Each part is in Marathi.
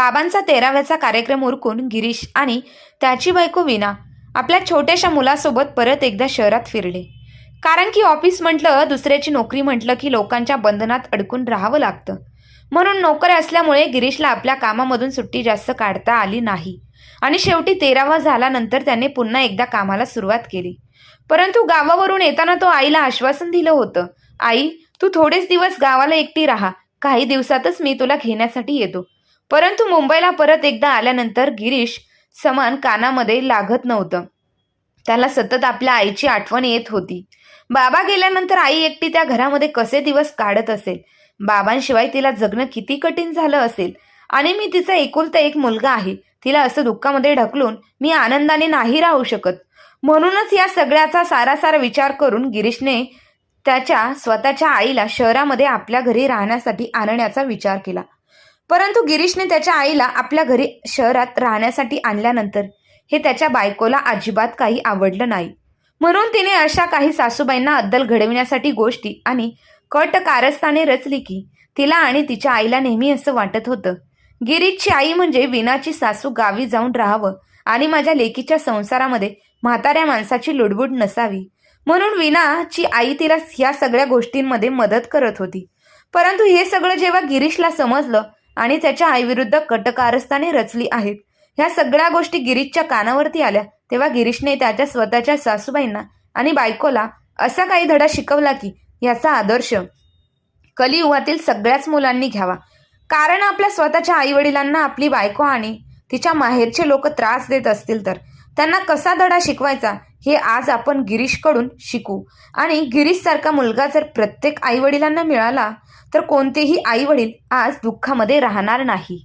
बाबांचा तेराव्याचा कार्यक्रम उरकून गिरीश आणि त्याची बायको विना आपल्या छोट्याशा मुलासोबत परत एकदा शहरात फिरले. कारण की ऑफिस म्हटलं दुसऱ्याची नोकरी म्हटलं की लोकांच्या बंधनात अडकून राहावं लागतं. म्हणून नोकर असल्यामुळे गिरीशला आपल्या कामामधून सुट्टी जास्त काढता आली नाही. आणि शेवटी तेरावा झाल्यानंतर त्याने पुन्हा एकदा कामाला सुरुवात केली. परंतु गावावरून येताना तो आईला आश्वासन दिलं होतं आई तू थोडेच दिवस गावाला एकटी राहा. काही दिवसातच मी तुला घेण्यासाठी येतो. परंतु मुंबईला परत एकदा आल्यानंतर गिरीश समान कानामध्ये लागत नव्हतं. त्याला सतत आपल्या आईची आठवण येत होती. बाबा गेल्यानंतर आई एकटी त्या घरामध्ये कसे दिवस काढत असेल? बाबांशिवाय तिला जगणं किती कठीण झालं असेल? आणि मी तिचा एकुलता एक मुलगा आहे. तिला असं दुःखामध्ये ढकलून मी आनंदाने नाही राहू शकत. म्हणूनच या सगळ्याचा सारासार विचार करून गिरीशने त्याच्या स्वतःच्या आईला शहरामध्ये आपल्या घरी राहण्यासाठी आणण्याचा विचार केला. परंतु गिरीशने त्याच्या आईला आपल्या घरी शहरात राहण्यासाठी आणल्यानंतर हे त्याच्या बायकोला अजिबात काही आवडलं नाही. म्हणून तिने अशा काही सासूबाईंना अद्दल घडविण्यासाठी गोष्टी आणि कट कारस्थाने रचली की तिला आणि तिच्या आईला नेहमी असं वाटत होतं. गिरीशची आई म्हणजे विनाची सासू गावी जाऊन राहावं आणि माझ्या लेकीच्या संसारामध्ये म्हाताऱ्या माणसाची लुडबुड नसावी. म्हणून विनाची आई तिला ह्या सगळ्या गोष्टींमध्ये मदत करत होती. परंतु हे सगळं जेव्हा गिरीशला समजलं आणि त्याच्या आईविरुद्ध कटकारस्थाने रचली आहेत. ह्या सगळ्या गोष्टी गिरीशच्या कानावरती आल्या तेव्हा गिरीशने त्याच्या स्वतःच्या सासूबाईंना आणि बायकोला असा काही धडा शिकवला की याचा आदर्श कलियुगातील सगळ्याच मुलांनी घ्यावा. कारण आपल्या स्वतःच्या आईवडिलांना आपली बायको आणि तिच्या माहेरचे लोक त्रास देत असतील तर. त्यांना कसा धडा शिकवायचा हे आज आपण गिरीशकडून शिकू. आणि गिरीशसारखा मुलगा जर प्रत्येक आईवडिलांना मिळाला तर कोणतेही आईवडील आज दुःखामध्ये राहणार नाही.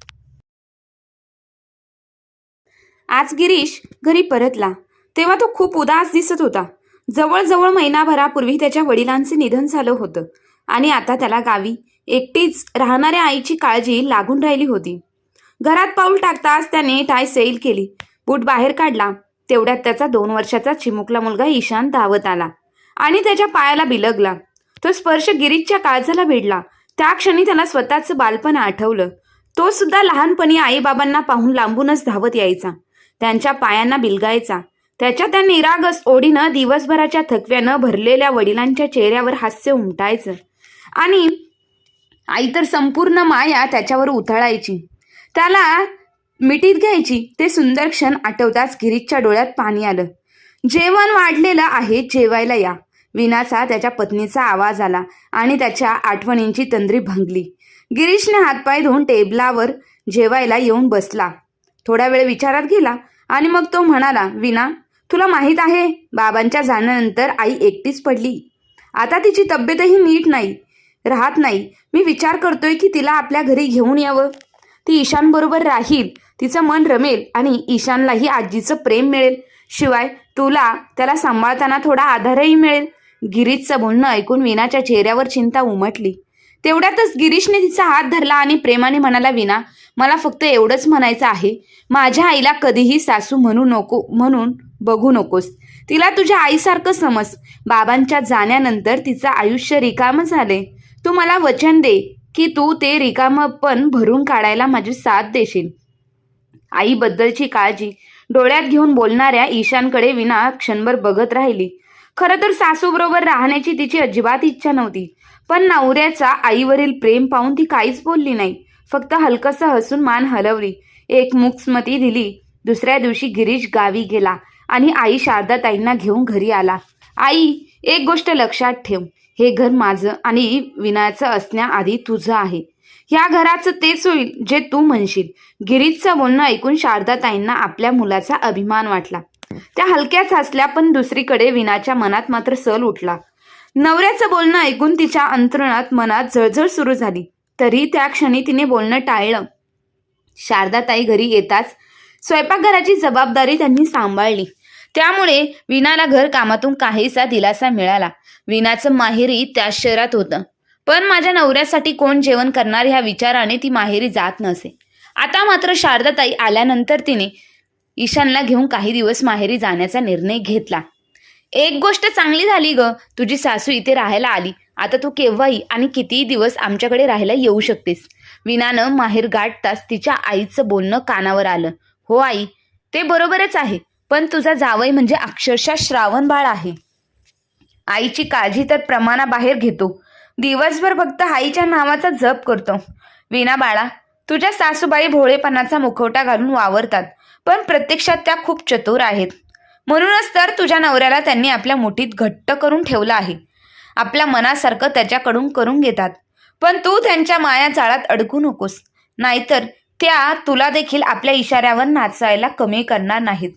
आज गिरीश घरी परतला. तेव्हा तो खूप उदास दिसत होता. जवळजवळ महिनाभरापूर्वी त्याच्या वडिलांचे निधन झालं होतं आणि आता त्याला गावी एकटीच राहणाऱ्या आईची काळजी लागून राहिली होती. घरात पाऊल टाकताच त्याने टाय सैल केली. बूट बाहेर काढला. तेवढ्यात त्याचा दोन वर्षाचा चिमुकला मुलगा ईशान धावत आला आणि त्याच्या पायाला बिलगला. तो स्पर्श गिरीशच्या काळजाला भिडला. त्या क्षणी त्याला स्वतःचं बालपण आठवलं. तो सुद्धा लहानपणी आईबाबांना पाहून लांबूनच धावत यायचा. त्यांच्या पायांना बिलगायचा. त्याच्या त्या निरागस ओढीनं दिवसभराच्या थकव्यानं भरलेल्या वडिलांच्या चेहऱ्यावर हास्य उमटायचं. आणि आई तर संपूर्ण माया त्याच्यावर उथळायची. त्याला मिठीत घ्यायची. ते सुंदर क्षण आठवताच गिरीजच्या डोळ्यात पाणी आलं. जेवण वाढलेलं आहे. जेवायला या. विनाचा त्याच्या पत्नीचा आवाज आला आणि त्याच्या आठवणींची तंद्री भंगली. गिरीशने हातपाय धुवून टेबलावर जेवायला येऊन बसला. थोडा वेळ विचारात गेला आणि मग तो म्हणाला विना तुला माहीत आहे बाबांच्या जाण्यानंतर आई एकटीच पडली. आता तिची तब्येतही नीट नाही राहत नाही. मी विचार करतोय की तिला आपल्या घरी घेऊन यावं. ती ईशानबरोबर राहील तिचं मन रमेल आणि ईशानलाही आजीचं प्रेम मिळेल. शिवाय तुला त्याला सांभाळताना थोडा आधारही मिळेल. गिरीशचं बोलणं ऐकून विनाच्या चेहऱ्यावर चिंता उमटली. तेवढ्यातच गिरीशने तिचा हात धरला आणि प्रेमाने म्हणाला विना मला फक्त एवढंच म्हणायचं आहे. माझ्या आईला कधीही सासू म्हणू नको म्हणून बघू नकोस. तिला तुझ्या आईसारखं समज. बाबांच्या जाण्यानंतर तिचं आयुष्य रिकामं झाले तू मला वचन दे की तू ते रिकामं पण भरून काढायला माझी साथ देशील. आईबद्दलची काळजी डोळ्यात घेऊन बोलणाऱ्या ईशानकडे विना क्षणभर बघत राहिली. खरं तर सासूबरोबर राहण्याची तिची अजिबात इच्छा नव्हती. पण नवऱ्याचा आईवरील प्रेम पाहून ती काहीच बोलली नाही. फक्त हलकसं हसून मान हलवली. एक मुक्स्मती दिली. दुसऱ्या दिवशी गिरीश गावी गेला आणि आई शारदाताईंना घेऊन घरी आला. आई एक गोष्ट लक्षात ठेव. हे घर माझं आणि विनाचं असण्याआधी तुझं आहे. या घराचं तेच होईल जे तू म्हणशील. गिरीशचं बोलणं ऐकून शारदाताईंना आपल्या मुलाचा अभिमान वाटला. त्या हलक्याच हसल्या पण दुसरीकडे विनाच्या मनात मात्र सल उठला. नवऱ्याचं बोलणं ऐकून तिच्या अंतरणात मनात झळझळ सुरू झाली. तरी त्या क्षणी तिने बोलणं टाळलं. शारदाताई घरी येताच स्वयंपाकघराची जबाबदारी त्यांनी सांभाळली. त्यामुळे विनाला घर कामातून काहीसा दिलासा मिळाला. विनाचं माहेरी त्या शहरात होतं. पण माझ्या नवऱ्यासाठी कोण जेवण करणार ह्या विचाराने ती माहेरी जात नसे. आता मात्र शारदाताई आल्यानंतर तिने ईशानला घेऊन काही दिवस माहेरी जाण्याचा निर्णय घेतला. एक गोष्ट चांगली झाली ग तुझी सासू इथे राहायला आली. आता तू केव्हाही आणि कितीही दिवस आमच्याकडे राहायला येऊ शकतेस. विनानं माहेर गाठताच तिच्या आईचं बोलणं कानावर आलं. हो आई ते बरोबरच आहे पण तुझा जावई म्हणजे अक्षरशः श्रावण बाळ आहे. आईची काळजी तर प्रमाणाबाहेर घेतो. दिवसभर फक्त आईच्या नावाचा जप करतो. विना बाळा तुझ्या सासूबाई भोळेपणाचा मुखवटा घालून वावरतात. पण प्रत्यक्षात त्या खूप चतुर आहेत. म्हणूनच तर तुझ्या नवऱ्याला त्यांनी आपल्या मुठीत घट्ट करून ठेवलं आहे. आपल्या मनासारखं त्याच्याकडून करून घेतात. पण तू त्यांच्या माया जाळात अडकू नकोस. नाहीतर त्या तुला देखील आपल्या इशाऱ्यावर नाचायला कमी करणार नाहीत.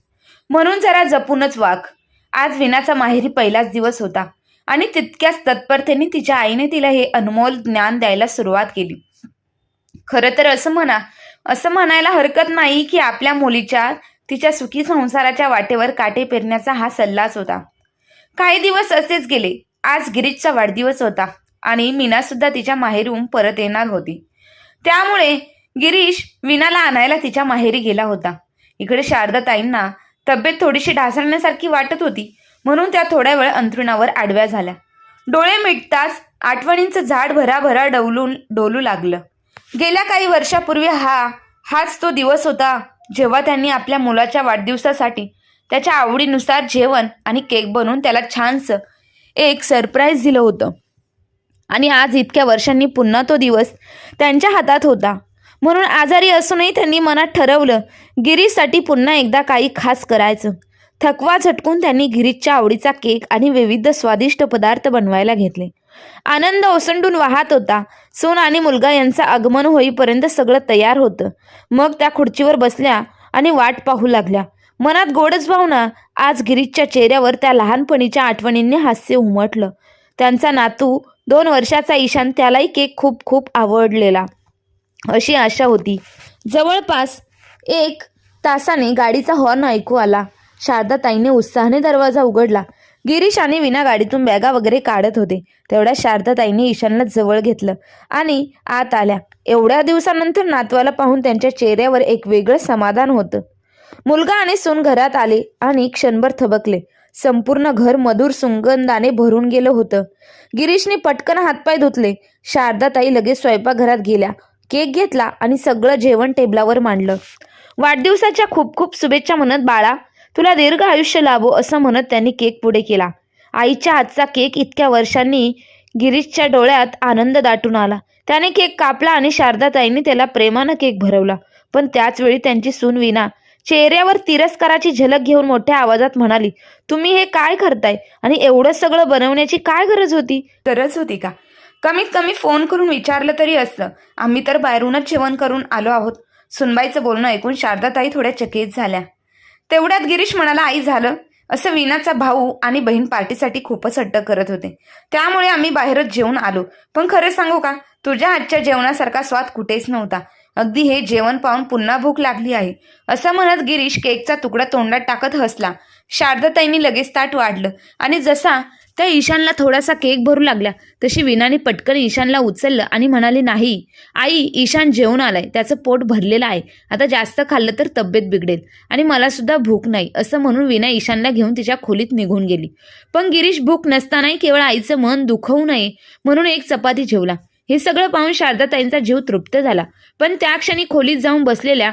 म्हणून जरा जपूनच वाघ. आज विनाचा माहेरी पहिलाच दिवस होता आणि तितक्याच तत्परतेने तिच्या आईने तिला हे अनमोल ज्ञान द्यायला सुरुवात केली. खरं तर असं म्हणा असं म्हणायला हरकत नाही की आपल्या मुलीच्या तिच्या सुखी संसाराच्या वाटेवर काटे पेरण्याचा हा सल्लाच होता. काही दिवस असेच गेले. आज गिरीशचा वाढदिवस होता आणि मीना सुद्धा तिच्या माहेरून परत येणार होती. त्यामुळे गिरीश विनाला आणायला तिच्या माहेरी गेला होता. इकडे शारदाताईंना तब्येत थोडीशी ढासळण्यासारखी वाटत होती म्हणून त्या थोड्या वेळ अंथरुणावर आडव्या झाल्या. डोळे मिटताच आठवणींचं झाड भराभरा डवलून डोलू लागलं. गेल्या काही वर्षापूर्वी हा हाच तो दिवस होता जेव्हा त्यांनी आपल्या मुलाच्या वाढदिवसासाठी त्याच्या आवडीनुसार जेवण आणि केक बनवून त्याला छानसं एक सरप्राईज दिलं होतं. आणि आज इतक्या वर्षांनी पुन्हा तो दिवस त्यांच्या हातात होता. म्हणून आजारी असूनही त्यांनी मनात ठरवलं गिरीशसाठी पुन्हा एकदा काही खास करायचं. थकवा झटकून त्यांनी गिरीशच्या आवडीचा केक आणि विविध स्वादिष्ट पदार्थ बनवायला घेतले. आनंद ओसंडून वाहत होता. सून आणि मुलगा यांचं आगमन होईपर्यंत सगळं तयार होतं. मग त्या खुर्चीवर बसल्या आणि वाट पाहू लागल्या. मनात गोडच भावना आज गिरीशच्या चेहऱ्यावर त्या लहानपणीच्या आठवणींनी हास्य उमटलं. त्यांचा नातू दोन वर्षाचा ईशान त्यालाही केक खूप खूप आवडलेला. अशी आशा होती. जवळपास एक तासाने गाडीचा हॉर्न ऐकू आला. शारदाताईने उत्साहाने दरवाजा उघडला. गिरीश आणि विना गाडीतून बॅगा वगैरे काढत होते. तेवढ्या शारदाताईने ईशानला जवळ घेतलं आणि आत आल्या. एवढ्या दिवसानंतर नातवाला पाहून त्यांच्या चेहऱ्यावर एक वेगळं समाधान होतं. मुलगा आणि सून घरात आले आणि क्षणभर थबकले. संपूर्ण घर मधुर सुगंधाने भरून गेलं होतं. गिरीशने पटकन हातपाय धुतले. शारदाताई लगेच स्वयंपाकघरात गेल्या. केक घेतला आणि सगळं जेवण टेबलावर मांडलं. वाढदिवसाच्या खूप खूप शुभेच्छा म्हणत बाळा तुला दीर्घ आयुष्य लाभो असं म्हणत त्यांनी केक पुढे केला. आईच्या हातचा केक इतक्या वर्षांनी गिरीशच्या डोळ्यात आनंद दाटून आला. त्याने केक कापला आणि शारदाताईंनी त्याला प्रेमानं केक भरवला. पण त्याच वेळी त्यांची सून विना चेहऱ्यावर तिरस्काराची झलक घेऊन मोठ्या आवाजात म्हणाली तुम्ही हे काय करताय? आणि एवढं सगळं बनवण्याची काय गरज होती? गरज होती का? कमीत कमी फोन करून विचारलं तरी असतं. आम्ही तर बाहेरूनच जेवण करून आलो आहोत. सुनबाईचं बोलणं ऐकून शारदाताई थोड्या चकित झाल्या. तेवढ्यात गिरीश म्हणाला आई झालं. असं विनाचा भाऊ आणि बहीण पार्टीसाठी खूपच हट्ट करत होते. त्यामुळे आम्ही बाहेरच जेवून आलो. पण खरं सांगू का? तुझ्या आजच्या जेवणासारखा स्वाद कुठेच नव्हता. अगदी हे जेवण पाहून पुन्हा भूक लागली आहे. असं म्हणत गिरीश केकचा तुकडा तोंडात टाकत हसला. शारदाताईंनी लगेच ताट वाढलं आणि जसा त्या ईशानला थोडासा केक भरू लागल्या. तशी विनाने पटकन ईशानला उचललं आणि म्हणाले नाही आई ईशान जेवण आलाय. त्याचं पोट भरलेलं आहे. आता जास्त खाल्लं तर तब्येत बिघडेल. आणि मला सुद्धा भूक नाही असं म्हणून विना ईशानला घेऊन तिच्या खोलीत निघून गेली. पण गिरीश भूक नसतानाही केवळ आईचं मन दुखवू नये म्हणून एक चपाती जेवला. हे सगळं पाहून शारदाताईंचा जीव तृप्त झाला. पण त्या क्षणी खोलीत जाऊन बसलेल्या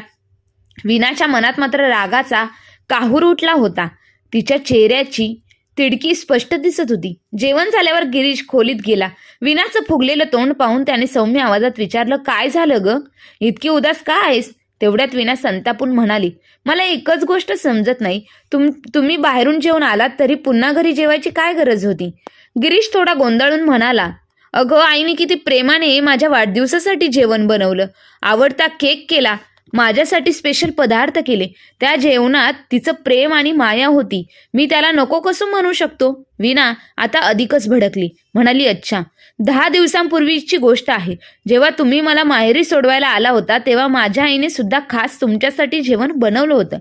विनाच्या मनात मात्र रागाचा काहूर उठला होता. तिच्या चेहऱ्याची तिडकी स्पष्ट दिसत होती. जेवण झाल्यावर गिरीश खोलीत गेला. विनाचं फुगलेलं तोंड पाहून त्याने सौम्य आवाजात विचारलं काय झालं ग? इतकी उदास का आहेस? तेवढ्यात विना संतापून म्हणाली मला एकच गोष्ट समजत नाही. तुम तुम्ही बाहेरून जेवण आलात तरी पुन्हा घरी जेवायची काय गरज होती? गिरीश थोडा गोंधळून म्हणाला अगं आईने किती प्रेमाने माझ्या वाढदिवसासाठी जेवण बनवलं. आवडता केक केला. माझ्यासाठी स्पेशल पदार्थ केले. त्या जेवणात तिचं प्रेम आणि माया होती. मी त्याला नको कसं म्हणू शकतो? विना आता अधिकच भडकली. म्हणाली अच्छा. दहा दिवसांपूर्वीची गोष्ट आहे. जेव्हा तुम्ही मला माहेरी सोडवायला आला होता तेव्हा माझ्या आईने सुद्धा खास तुमच्यासाठी जेवण बनवलं होतं.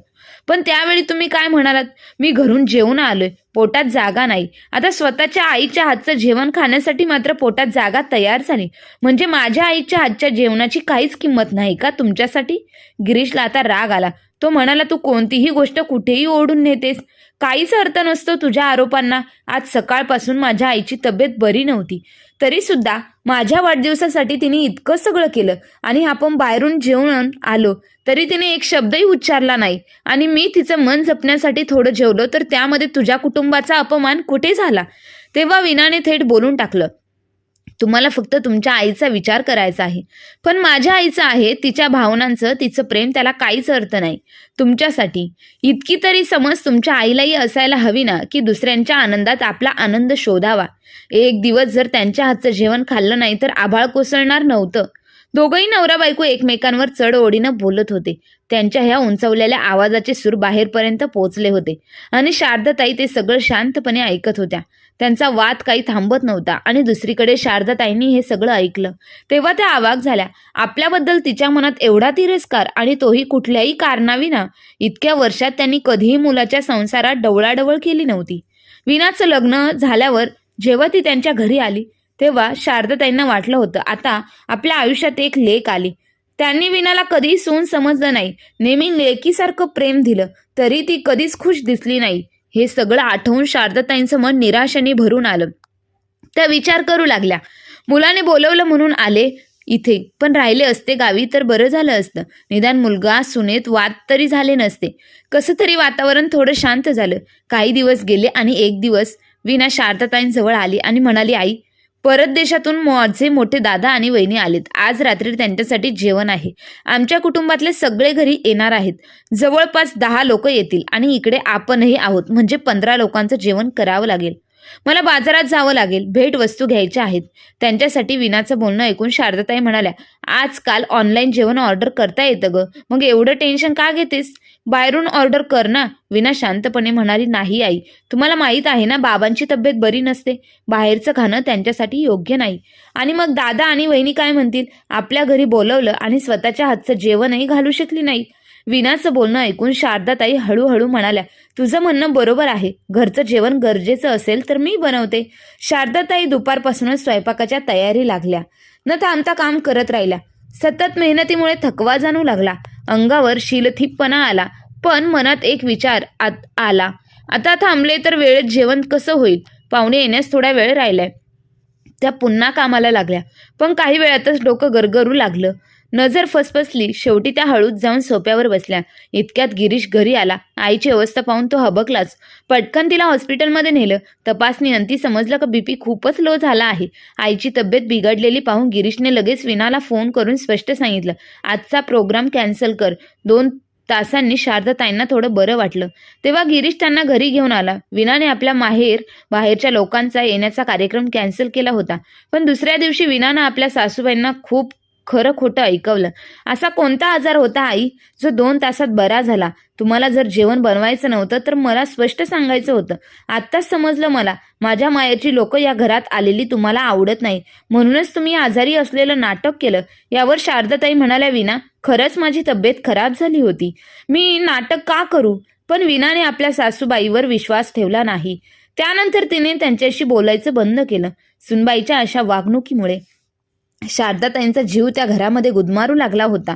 पण त्यावेळी तुम्ही काय म्हणालात? मी घरून जेवून आलोय. पोटात जागा नाही. आता स्वतःच्या आईच्या हातचं जेवण खाण्यासाठी मात्र पोटात जागा तयार झाली. म्हणजे माझ्या आईच्या हातच्या जेवणाची काहीच किंमत नाही का तुमच्यासाठी? गिरीशला आता राग आला. तो म्हणाला तू कोणतीही गोष्ट कुठेही ओढून नेतेस. काहीच अर्थ नसतो तुझ्या आरोपांना. आज सकाळपासून माझ्या आईची तब्येत बरी नव्हती. तरी सुद्धा माझ्या वाढदिवसासाठी तिने इतकं सगळं केलं आणि आपण बाहेरून जेवण आलो तरी तिने एक शब्दही उच्चारला नाही. आणि मी तिचं मन जपण्यासाठी थोडं जेवलो तर त्यामध्ये तुझ्या कुटुंबाचा अपमान कुठे झाला? तेव्हा विनाने थेट बोलून टाकलं. तुम्हाला फक्त तुमच्या आईचा विचार करायचा आहे. पण माझ्या आईचं आहे तिच्या भावनांचं तिचं प्रेम त्याला काहीच अर्थ नाही. तुमच्यासाठी. इतकी तरी समज तुमच्या आईलाही असायला हवी ना की दुसऱ्यांच्या आनंदात आपला आनंद शोधावा. एक दिवस जर त्यांच्या हातचं जेवण खाल्लं नाही तर आभाळ कोसळणार नव्हतं. दोघंही नवरा बायको एकमेकांवर चढ ओढीनं बोलत होते. त्यांच्या ह्या उंचवलेल्या आवाजाचे सूर बाहेरपर्यंत पोचले होते. आणि शारदाताई ते सगळं शांतपणे ऐकत होत्या. त्यांचा वाद काही थांबत नव्हता. आणि दुसरीकडे शारदाताईंनी हे सगळं ऐकलं. तेव्हा त्या आवाक झाल्या. आपल्याबद्दल तिच्या मनात एवढा तिरस्कार आणि तोही कुठल्याही कारणाविना इतक्या वर्षात त्यांनी कधीही मुलाच्या संसारात डवळाडवळ केली नव्हती. विनाचं लग्न झाल्यावर जेव्हा ती त्यांच्या घरी आली तेव्हा शारदाताईंना वाटलं होतं आता आपल्या आयुष्यात एक लेख आली. त्यांनी विनाला कधीही सून समजलं नाही. नेहमी लेकीसारखं प्रेम दिलं तरी ती कधीच खुश दिसली नाही. हे सगळं आठवून शारदाताईंचं मन निराशेने भरून आलं. त्या विचार करू लागल्या. मुलाने बोलवलं म्हणून आले इथे. पण राहिले असते गावी तर बरं झालं असतं. निदान मुलगा सुनेत वाद तरी झाले नसते. कसं तरी वातावरण थोडं शांत झालं. काही दिवस गेले आणि एक दिवस विना शारदाताईंजवळ आली आणि म्हणाली आई परत देशातून माझे मोठे दादा आणि वहिनी आलेत. आज रात्री त्यांच्यासाठी जेवण आहे. आमच्या कुटुंबातले सगळे घरी येणार आहेत. जवळपास दहा लोक येतील आणि इकडे आपणही आहोत. म्हणजे पंधरा लोकांचं जेवण करावं लागेल. मला बाजारात जावं लागेल. भेट वस्तू घ्यायच्या आहेत. त्यांच्यासाठी विनाचं बोलणं ऐकून शारदाताई म्हणाल्या आजकाल ऑनलाईन जेवण ऑर्डर करता येतं ग. मग एवढं टेन्शन का घेतेस? बाहेरून ऑर्डर कर ना. विना शांतपणे म्हणाली नाही आई. तुम्हाला माहीत आहे ना बाबांची तब्येत बरी नसते. बाहेरचं खाणं त्यांच्यासाठी योग्य नाही. आणि मग दादा आणि वहिनी काय म्हणतील? आपल्या घरी बोलवलं आणि स्वतःच्या हातचं जेवणही घालू शकली नाही विनाचं बोलणं ऐकून शारदाताई हळूहळू म्हणाल्या तुझं म्हणणं बरोबर आहे. घरचं जेवण गरजेचं असेल तर मी बनवते. शारदाताई दुपारपासूनच स्वयंपाकाच्या तयारी लागल्या. न थांबता काम करत राहिल्या. सतत मेहनतीमुळे थकवा जाणू लागला. अंगावर शीलथिप्पणा आला. पण मनात एक विचार आत आला. आता थांबले तर वेळेत जेवण कसं होईल? पाहुणे येण्यास थोडा वेळ राहिलाय. त्या पुन्हा कामाला लागल्या. पण काही वेळातच डोकं गरगरू लागलं. नजर फसफसली शेवटी त्या हळूच जाऊन सोप्यावर बसल्या. इतक्यात गिरीश घरी आला. आईची अवस्था पाहून तो हबकलाच. पटकन तिला हॉस्पिटलमध्ये नेलं. तपासणी अंती समजलं का बीपी खूपच लो झाला आहे. आईची तब्येत बिघडलेली पाहून गिरीशने लगेच विनाला फोन करून स्पष्ट सांगितलं आजचा प्रोग्राम कॅन्सल कर. दोन तासांनी शारदाताईंना थोडं बरं वाटलं. तेव्हा गिरीश त्यांना घरी घेऊन आला. विनाने आपल्या माहेर बाहेरच्या लोकांचा येण्याचा कार्यक्रम कॅन्सल केला होता. पण दुसऱ्या दिवशी विनानं आपल्या सासूबाईंना खूप खरं खोटं ऐकवलं. असा कोणता आजार होता आई? जो दोन तासात बरा झाला. तुम्हाला जर जेवण बनवायचं नव्हतं तर मला स्पष्ट सांगायचं होतं. आत्ताच समजलं मला. माझ्या मायाची लोक या घरात आलेली तुम्हाला आवडत नाही. म्हणूनच तुम्ही आजारी असलेलं नाटक केलं. यावर शारदाताई म्हणाल्या विना खरंच माझी तब्येत खराब झाली होती. मी नाटक का करू? पण विनाने आपल्या सासूबाईवर विश्वास ठेवला नाही. त्यानंतर तिने त्यांच्याशी बोलायचं बंद केलं. सुनबाईच्या अशा वागणुकीमुळे. शारदाताईंचा जीव त्या घरामध्ये गुदमारू लागला होता.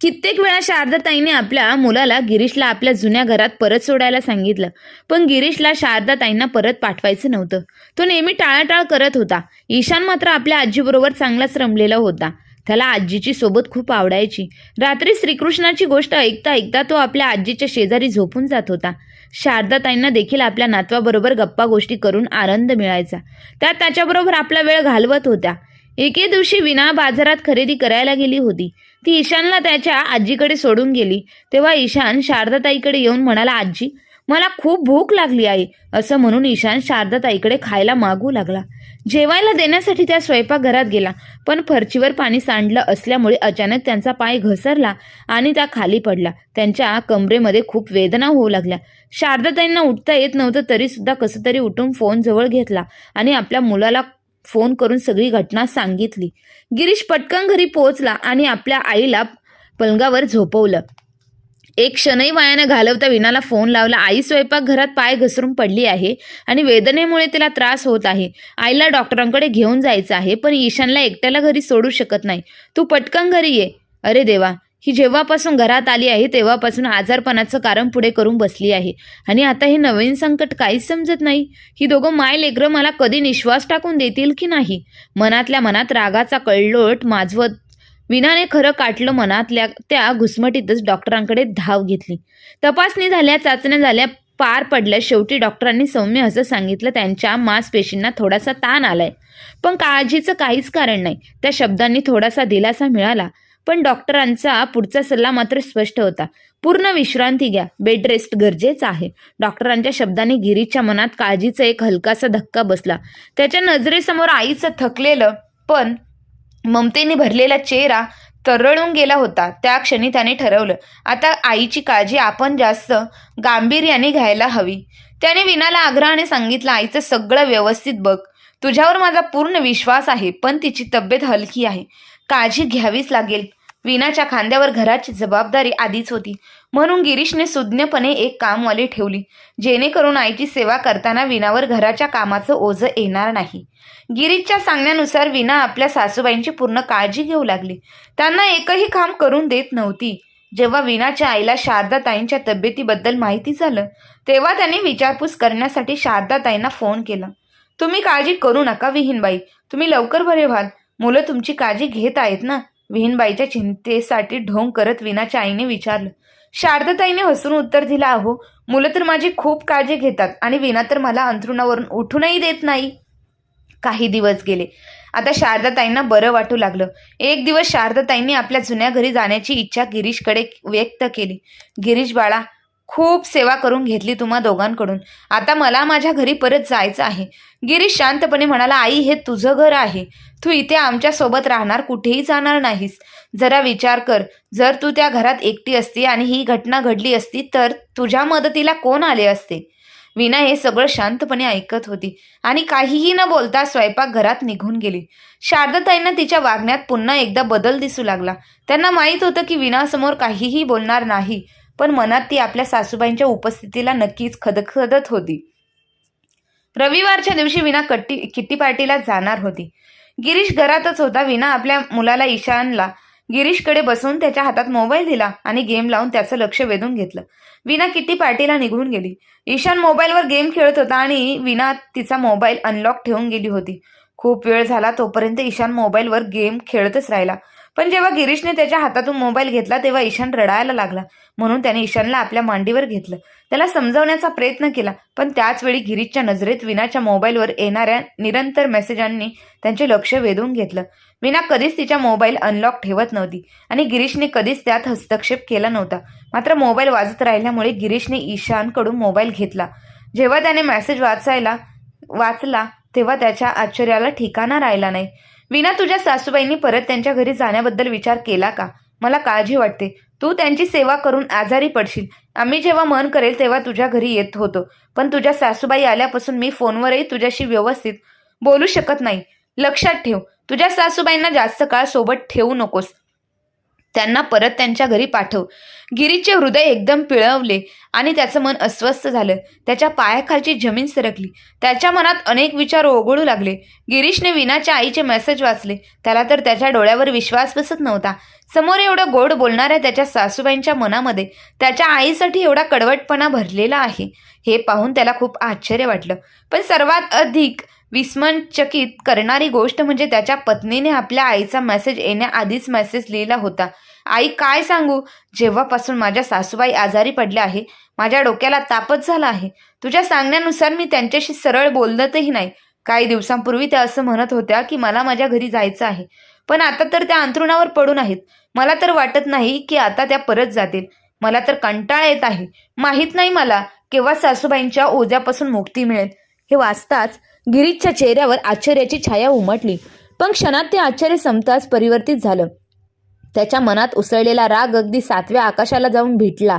कित्येक वेळा शारदाताईने आपल्या मुलाला गिरीशला आपल्या जुन्या घरात परत सोडायला सांगितलं. पण गिरीशला शारदाताईंना परत पाठवायचं नव्हतं. तो नेहमी टाळाटाळ करत होता. ईशान मात्र आपल्या आजीबरोबर चांगलाच रमलेला होता. त्याला आजीची सोबत खूप आवडायची. रात्री श्रीकृष्णाची गोष्ट ऐकता ऐकता तो आपल्या आजीच्या शेजारी झोपून जात होता. शारदाताईंना देखील आपल्या नातवाबरोबर गप्पा गोष्टी करून आनंद मिळायचा. त्या त्याच्याबरोबर आपला वेळ घालवत होत्या. एके दिवशी विना बाजारात खरेदी करायला गेली होती. ती ईशानला त्याच्या आजीकडे सोडून गेली. तेव्हा ईशान शारदाताईकडे येऊन म्हणाला आजी मला खूप भूक लागली आहे असं म्हणून ईशान शारदाताईकडे खायला मागू लागला. जेवायला देण्यासाठी त्या स्वयंपाकघरात गेला पण फरचीवर पाणी सांडलं असल्यामुळे अचानक त्यांचा पाय घसरला आणि त्या खाली पडला. त्यांच्या कमरेमध्ये खूप वेदना होऊ लागल्या. शारदाताईंना उठता येत नव्हतं तरी सुद्धा कसं तरी उठून फोन जवळ घेतला आणि आपल्या मुलाला फोन करून सगळी घटना सांगितली. गिरीश पटकन घरी पोहोचला आणि आपल्या आईला पलंगावर झोपवलं. एक क्षणही वायानं घालवता विनाला फोन लावला. आई स्वयंपाकघरात पाय घसरून पडली आहे आणि वेदनेमुळे तिला त्रास होत आहे. आईला डॉक्टरांकडे घेऊन जायचं आहे पण ईशानला एकट्याला घरी सोडू शकत नाही. तू पटकन घरी ये. अरे देवा ही जेव्हापासून घरात आली आहे तेव्हापासून आजारपणाचं कारण पुढे करून बसली आहे. आणि आता हे नवीन संकट काहीच समजत नाही. ही दोघं माय लेकरं मला कधी निश्वास टाकून देतील की नाही? मनातल्या मनात रागाचा कळलोट माजवत विनाने खरं काटलं मनातल्या त्या घुसमटीतच डॉक्टरांकडे धाव घेतली. तपासणी झाल्या चाचण्या झाल्या पार पडल्या. शेवटी डॉक्टरांनी सौम्य असं सांगितलं त्यांच्या मांसपेशींना थोडासा ताण आलाय. पण काळजीचं काहीच कारण नाही. त्या शब्दांनी थोडासा दिलासा मिळाला. पण डॉक्टरांचा पुढचा सल्ला मात्र स्पष्ट होता. पूर्ण विश्रांती घ्या. बेड रेस्ट गरजेचं आहे. डॉक्टरांच्या शब्दांनी गिरीच्या मनात काळजीचा एक हलकासा धक्का बसला. त्याच्या नजरेसमोर आईचं थकलेलं पण ममतेने भरलेला चेहरा तरळून गेला होता. त्या क्षणी त्याने ठरवलं आता आईची काळजी आपण जास्त गांभीर्याने घ्यायला हवी. त्याने विनाला आग्रहाने सांगितलं आईचं सगळं व्यवस्थित बघ. तुझ्यावर माझा पूर्ण विश्वास आहे पण तिची तब्येत हलकी आहे. काळजी घ्यावीच लागेल. वीणाच्या खांद्यावर घराची जबाबदारी आधीच होती. म्हणून गिरीशने सुज्ञपणे एक कामवाली ठेवली. जेणेकरून आईची सेवा करताना वीणावर घराच्या कामाचं ओझं येणार नाही. गिरीशच्या सांगण्यानुसार वीणा आपल्या सासूबाईंची पूर्ण काळजी घेऊ लागली. त्यांना एकही काम करून देत नव्हती. जेव्हा वीणाच्या आईला शारदाताईंच्या तब्येतीबद्दल माहिती झालं तेव्हा त्याने विचारपूस करण्यासाठी शारदाताईंना फोन केला. तुम्ही काळजी करू नका विहीनबाई. तुम्ही लवकर बरे व्हाल. मुलं तुमची काळजी घेत आहेत ना? विहीनबाईच्या चिंतेसाठी ढोंग करत विनाच्या आईने विचारलं शारदाताईने हसून उत्तर दिलं अहो मुलं तर माझी खूप काळजी घेतात आणि विना तर मला अंथरुणावरून उठूनही देत नाही. काही दिवस गेले. आता शारदाताईंना बरं वाटू लागलं. एक दिवस शारदाताईंनी आपल्या जुन्या घरी जाण्याची इच्छा गिरीशकडे व्यक्त केली. गिरीश बाळा खूप सेवा करून घेतली तुम्हा दोघांकडून. आता मला माझ्या घरी परत जायचं आहे. गिरीश शांतपणे म्हणाला आई हे तुझं घर आहे. तू इथे आमच्यासोबत राहणार कुठेही जाणार नाहीस. जरा विचार कर. जर तू त्या घरात एकटी असती आणि ही घटना घडली असती तर तुझ्या मदतीला कोण आले असते? विना हे सगळं शांतपणे ऐकत होती आणि काहीही न बोलता स्वयंपाकघरात निघून गेली. शारदाताईंना तिच्या वागण्यात पुन्हा एकदा बदल दिसू लागला. त्यांना माहीत होतं की विनासमोर काहीही बोलणार नाही. पण मनात ती आपल्या सासूबाईंच्या उपस्थितीला नक्कीच खदखदत होती. रविवारच्या दिवशी विना कट्टी किट्टी पार्टीला जाणार होती. गिरीश घरातच होता. विना आपल्या मुलाला ईशानला गिरीशकडे बसून त्याच्या हातात मोबाईल दिला आणि गेम लावून त्याचं लक्ष वेधून घेतलं. विना किट्टी पार्टीला निघून गेली. ईशान मोबाईलवर गेम खेळत होता आणि विना तिचा मोबाईल अनलॉक ठेवून गेली होती. खूप वेळ झाला तोपर्यंत ईशान मोबाईलवर गेम खेळतच राहिला. पण जेव्हा गिरीशने त्याच्या हातातून मोबाईल घेतला तेव्हा ईशान रडायला लागला. म्हणून त्याने ईशानला आपल्या मांडीवर घेतलं. त्याला समजावण्याचा प्रयत्न केला पण त्याच वेळी गिरीशच्या नजरेत विनाच्या मोबाईलवर येणाऱ्या निरंतर मेसेजांनी त्यांचे लक्ष वेधून घेतलं. विना कधीच तिच्या मोबाईल अनलॉक ठेवत नव्हती आणि गिरीशने कधीच त्यात हस्तक्षेप केला नव्हता. मात्र मोबाईल वाजत राहिल्यामुळे गिरीशने ईशानकडून मोबाईल घेतला. जेव्हा त्याने मेसेज वाचायला वाचला तेव्हा त्याच्या आश्चर्याला ठिकाणा राहिला नाही. विना तुझ्या सासूबाईंनी परत त्यांच्या घरी जाण्याबद्दल विचार केला का? मला काळजी वाटते. तू त्यांची सेवा करून आजारी पडशील. आम्ही जेव्हा मन करेल तेव्हा तुझ्या घरी येत होतो. पण तुझ्या सासूबाई आल्यापासून मी फोनवरही तुझ्याशी व्यवस्थित बोलू शकत नाही. लक्षात ठेव तुझ्या सासूबाईंना जास्त काळ सोबत ठेवू नकोस. त्यांना परत त्यांच्या घरी पाठव. गिरीचे हृदय एकदम पिळवले आणि त्याचं मन अस्वस्थ झालं. त्याच्या पायाखालची जमीन सरकली. त्याच्या मनात अनेक विचार ओघळू लागले. गिरीशने विनाच्या आईचे मेसेज वाचले. त्याला तर त्याच्या डोळ्यावर विश्वास बसत नव्हता. समोर एवढं गोड बोलणाऱ्या त्याच्या सासूबाईंच्या मनामध्ये त्याच्या आईसाठी एवढा कडवटपणा भरलेला आहे हे पाहून त्याला खूप आश्चर्य वाटलं. पण सर्वात अधिक विस्मनचकित करणारी गोष्ट म्हणजे त्याच्या पत्नीने आपल्या आईचा मेसेज येण्याआधीच मेसेज लिहिला होता. आई काय सांगू? जेव्हापासून माझ्या सासूबाई आजारी पडल्या आहे माझ्या डोक्याला तापच झाला आहे. तुझ्या सांगण्यानुसार मी त्यांच्याशी सरळ बोलतही नाही. काही दिवसांपूर्वी त्या असं म्हणत होत्या की मला माझ्या घरी जायचं आहे पण आता तर त्या अंथरुणावर पडून आहेत. मला तर वाटत नाही की आता त्या परत जातील. मला तर कंटाळा येत आहे. माहीत नाही मला केव्हा सासूबाईंच्या ओझ्यापासून मुक्ती मिळेल. हे वाचताच गिरीशच्या चेहऱ्यावर आश्चर्याची छाया उमटली. पण क्षणात ते आश्चर्य संपताच परिवर्तित झालं. त्याच्या मनात उसळलेला राग अगदी सातव्या आकाशाला जाऊन भेटला.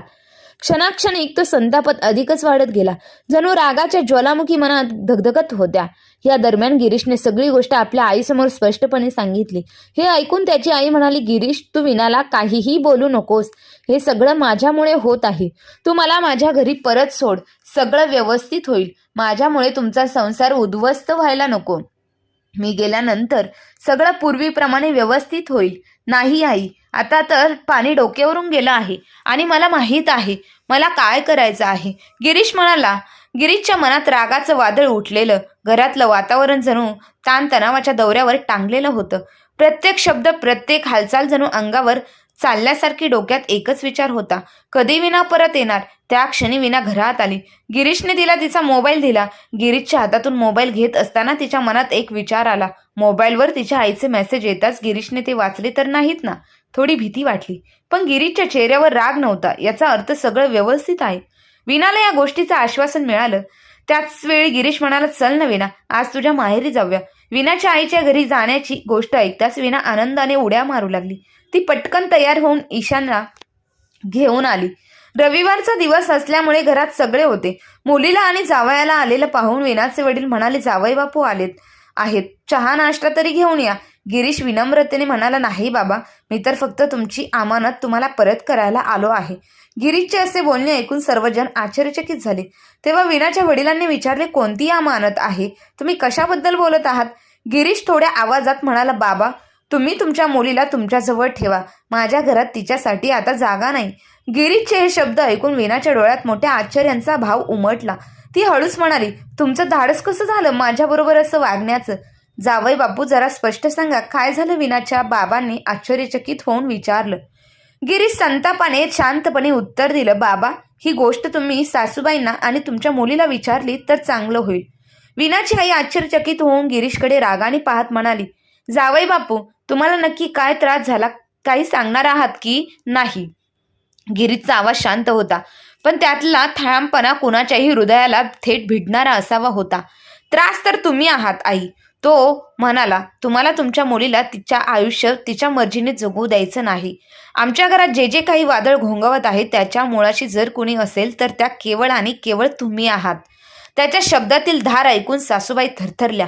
क्षणाक्षणी तो संतापत अधिकच वाढत गेला. जणू रागाच्या ज्वालामुखी मनात धगधगत होत्या. या दरम्यान गिरीशने सगळी गोष्ट आपल्या आईसमोर स्पष्टपणे सांगितली. हे ऐकून त्याची आई म्हणाली गिरीश तू विनाला काहीही बोलू नकोस. हे सगळं माझ्यामुळे होत आहे. तू मला माझ्या घरी परत सोड. सगळं व्यवस्थित होईल. माझ्यामुळे तुमचा संसार उद्ध्वस्त व्हायला नको. मी गेल्यानंतर सगळं पूर्वीप्रमाणे व्यवस्थित होईल. नाही आई आता तर पाणी डोक्यावरून गेलं आहे आणि मला माहीत आहे. मला काय करायचं आहे? गिरीश म्हणाला गिरीशच्या मनात रागाचं वादळ उठलेलं. घरातलं वातावरण जणू ताणतणावाच्या दौऱ्यावर टांगलेलं होतं. प्रत्येक शब्द प्रत्येक हालचाल जणू अंगावर चालल्यासारखी डोक्यात एकच विचार होता. कधी विना परत येणार त्या क्षणी विना घरात आली. गिरीशने तिला तिचा मोबाईल दिला. गिरीशच्या हातातून मोबाईल घेत असताना तिच्या मनात एक विचार आला. मोबाईलवर तिच्या आईचे मेसेज येताच गिरीशने ते वाचले तर नाहीत ना? थोडी भीती वाटली. पण गिरीशच्या चेहऱ्यावर राग नव्हता. याचा अर्थ सगळं व्यवस्थित आहे. विनाला या गोष्टीचं आश्वासन मिळालं. त्याच वेळी गिरीश म्हणाला चल ना विना आज तुझ्या माहेरी जाऊया. विनाच्या आईच्या घरी जाण्याची गोष्ट ऐकताच विना आनंदाने उड्या मारू लागली. ती पटकन तयार होऊन ईशानला घेऊन आली. रविवारचा दिवस असल्यामुळे घरात सगळे होते. मुलीला आणि जावयाला आलेलं पाहून विनाचे वडील म्हणाले जावई बापू आलेत आहेत. चहा नाश्ता तरी घेऊन या. गिरीश विनम्रतेने म्हणाला नाही बाबा मी तर फक्त तुमची अमानत तुम्हाला परत करायला आलो आहे. गिरीशचे असे बोलणे ऐकून सर्वजण आश्चर्यचकित झाले. तेव्हा विनाच्या वडिलांनी विचारले कोणती अमानत आहे? तुम्ही कशाबद्दल बोलत आहात? गिरीश थोड्या आवाजात म्हणाला बाबा तुम्ही तुमच्या मुलीला तुमच्याजवळ ठेवा. माझ्या घरात तिच्यासाठी आता जागा नाही. गिरीशचे हे शब्द ऐकून विनाच्या डोळ्यात मोठ्या आश्चर्यांचा भाव उमटला. ती हळूच म्हणाली तुमचं धाडस कसं झालं? माझ्याबरोबर असं वागण्याचं. जावई बापू जरा स्पष्ट सांगा काय झालं विनाच्या बाबांनी आश्चर्यचकित होऊन विचारलं. गिरीश संतापाने शांतपणे उत्तर दिलं बाबा ही गोष्ट तुम्ही सासूबाईंना आणि तुमच्या मुलीला विचारली तर चांगलं होईल. विनाची आई आश्चर्यचकित होऊन गिरीशकडे रागाने पाहत म्हणाली जावई बापू तुम्हाला नक्की काय त्रास झाला? काही सांगणार आहात की नाही? गिरीशचा आवाज शांत होता पण त्यातला ठामपणा कुणाच्याही हृदयाला थेट भिडणारा असावा होता. त्रास तर तुम्ही आहात आई. तो म्हणाला तुम्हाला तुमच्या मुलीला तिच्या आयुष्य तिच्या मर्जीने जगू द्यायचं नाही. आमच्या घरात जे जे काही वादळ घोंगवत आहे त्याच्या मुळाशी जर कुणी असेल तर त्या केवळ आणि केवळ तुम्ही आहात. त्याच्या शब्दातील धार ऐकून सासूबाई थरथरल्या.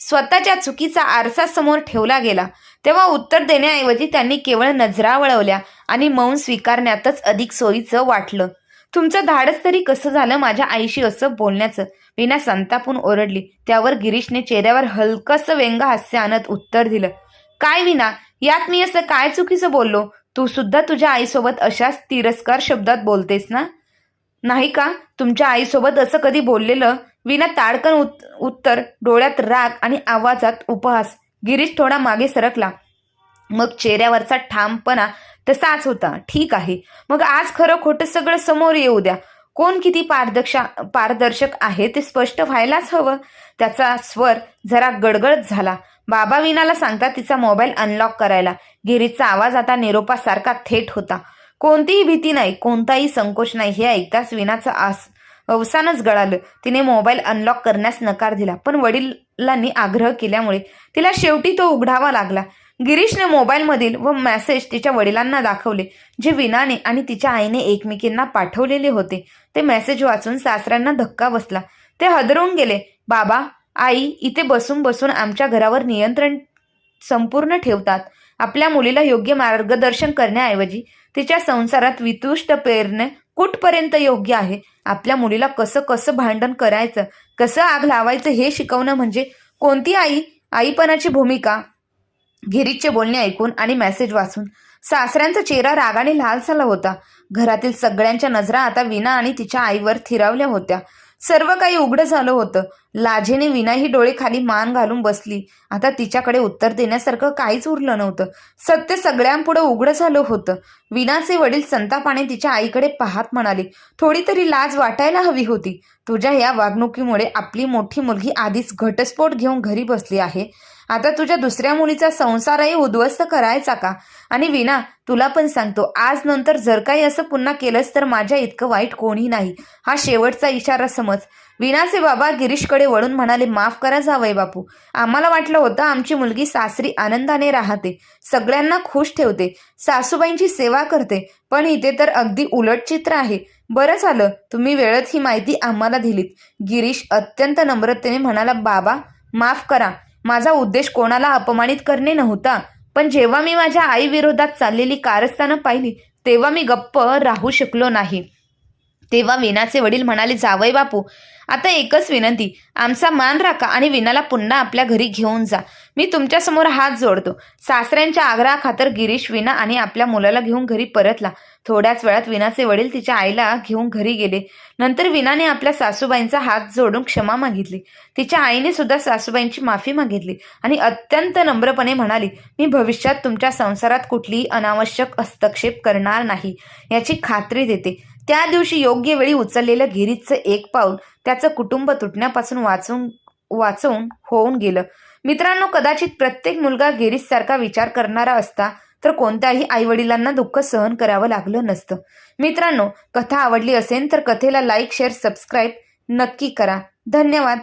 स्वतःच्या चुकीचा आरसा समोर ठेवला गेला. तेव्हा उत्तर देण्याऐवजी त्यांनी केवळ नजरा वळवल्या आणि मौन स्वीकारण्यातच अधिक सोयीचं वाटलं. तुमचं धाडस तरी कसं झालं माझ्या आईशी असं बोलण्याचं? विना संतापून ओरडली. त्यावर गिरीशने चेहऱ्यावर हलकंसं व्यंग हास्य आणत उत्तर दिलं. काय विना यात मी असं काय चुकीचं बोललो? तू सुद्धा तुझ्या आईसोबत अशाच तिरस्कार शब्दात बोलतेस ना? नाही का? तुमच्या आईसोबत असं कधी बोललेलं? विना ताडकन उत उत्तर डोळ्यात राग आणि आवाजात उपहास. गिरीश थोडा मागे सरकला. मग चेहऱ्यावरचा ठामपणा तसाच होता. ठीक आहे. मग आज खरं खोटं सगळं समोर येऊ द्या. कोण किती पारदर्शा पारदर्शक आहे ते स्पष्ट व्हायलाच हवं. त्याचा स्वर जरा गडगडत झाला. बाबा विनाला सांगता तिचा मोबाईल अनलॉक करायला. गिरीचा आवाज आता निरोपासारखा थेट होता. कोणतीही भीती नाही कोणताही संकोच नाही हे ऐकताच विनाचं आस अवसानच गळालं. तिने मोबाईल अनलॉक करण्यास नकार दिला. पण वडिलांनी आग्रह केल्यामुळे तिला शेवटी तो उघडावा लागला. गिरीशने मोबाईलमधील व मॅसेज तिच्या वडिलांना दाखवले जे विनाने आणि तिच्या आईने एकमेकींना पाठवलेले होते. ते मेसेज वाचून सासऱ्यांना धक्का बसला. ते हदरून गेले बाबा आई इथे बसून बसून आमच्या घरावर नियंत्रण संपूर्ण ठेवतात. आपल्या मुलीला योग्य मार्गदर्शन करण्याऐवजी तिच्या संसारात वितुष्ट पेरणे कुठपर्यंत योग्य आहे? आपल्या मुलीला कसं कसं भांडण करायचं? कसं आग लावायचं हे शिकवणं म्हणजे कोणती आई? आईपणाची भूमिका गिरीशचे बोलणे ऐकून आणि मेसेज वाचून. सासऱ्यांचा चेहरा रागाने लाल झाला होता. घरातील सगळ्यांच्या नजरा आता विना आणि तिच्या आईवर थिरावल्या होत्या. सर्व काही उघडं झालं होतं. लाजेने विना ही डोळे खाली मान घालून बसली. आता तिच्याकडे उत्तर देण्यासारखं काहीच उरलं नव्हतं. सत्य सगळ्यांपुढं उघडं झालं होतं. विनाचे वडील संतापाने तिच्या आईकडे पाहत म्हणाले थोडी तरी लाज वाटायला हवी होती. तुझ्या या वागणुकीमुळे आपली मोठी मुलगी आधीच घटस्फोट घेऊन घरी बसली आहे. आता तुझ्या दुसऱ्या मुलीचा संसारही उद्ध्वस्त करायचा का? आणि विना तुला पण सांगतो आज नंतर जर काही असं पुन्हा केलंस तर माझ्या इतकं वाईट कोणी नाही. हा शेवटचा इशारा समज. विनाचे बाबा गिरीशकडे वळून म्हणाले माफ करा जावय बापू. आम्हाला वाटलं होतं आमची मुलगी सासरी आनंदाने राहते. सगळ्यांना खुश ठेवते. सासूबाईंची सेवा करते. पण इथे तर अगदी उलट चित्र आहे. बरं झालं तुम्ही वेळेत ही माहिती आम्हाला दिलीत. गिरीश अत्यंत नम्रतेने म्हणाला बाबा माफ करा. माझा उद्देश कोणाला अपमानित करणे नव्हता. पण जेव्हा मी माझ्या आईविरोधात चाललेली कारस्थानं पाहिली तेव्हा मी गप्प राहू शकलो नाही. तेव्हा वीणाचे वडील म्हणाले जावई बापू आता एकच विनंती. आमचा मान राखा आणि विनाला पुन्हा आपल्या घरी घेऊन जा. मी तुमच्यासमोर हात जोडतो. सासऱ्यांच्या आग्रहाखातर गिरीश विना आणि आपल्या मुलाला घेऊन घरी परतला. थोड्याच वेळात विनाचे वडील तिच्या आईला घेऊन घरी गेले. नंतर विनाने आपल्या सासूबाईंचा हात जोडून क्षमा मागितली. तिच्या आईने सुद्धा सासूबाईंची माफी मागितली आणि अत्यंत नम्रपणे म्हणाली मी भविष्यात तुमच्या संसारात कुठलीही अनावश्यक हस्तक्षेप करणार नाही. याची खात्री देते. त्या दिवशी योग्य वेळी उचललेलं गिरीजचं एक पाऊल त्याचं कुटुंब तुटण्यापासून वाचून वाचवून होऊन गेलं. मित्रांनो कदाचित प्रत्येक मुलगा गिरीजसारखा विचार करणारा असता तर कोणत्याही आईवडिलांना दुःख सहन करावं लागलं नसतं. मित्रांनो कथा आवडली असेल तर कथेला लाईक शेअर सबस्क्राईब नक्की करा. धन्यवाद.